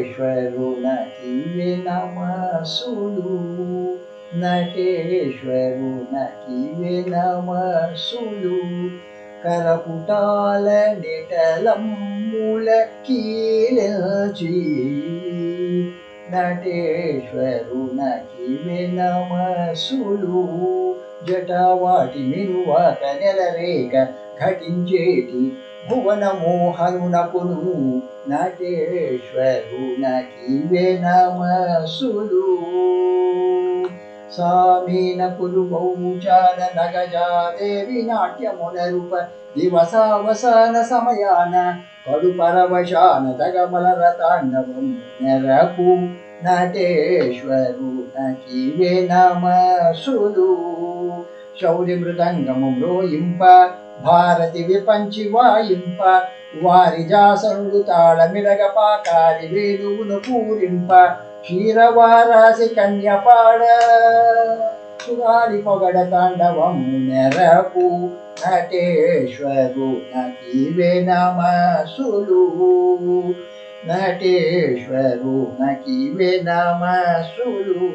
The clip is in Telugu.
నటేశ్వరునకి నమసులు నటేశ్వరునకి నమసులు కరపుటాల నిటలమ్ముల కీలచి నటేశ్వరునకి నమసులు జటవాటి మిరువాక నెలరేక ఘటించేటి భువన మోహనునకును నటేశ్వరునకి నమసులు. సామీనకులు బౌచార నగజాదేవి నాట్యమునరుప దివసావసాన సమయాన కడు పరవశాన దగమల రతాండవం నెరపు నటేశ్వరు నకివే నమసులు. శౌర్య మృదంగము ఇంప భారతి విపంచి వాయింప వారి జాసనుడు తాళమిడగ పాకారి వేణువును పూరింప క్షీరవారాసి కన్యపాడ. సుగాలి పొగడ తాండవము నెరపు నటేశ్వరు నకివే నమసులు. నటేశ్వరు నకివే నమసులు.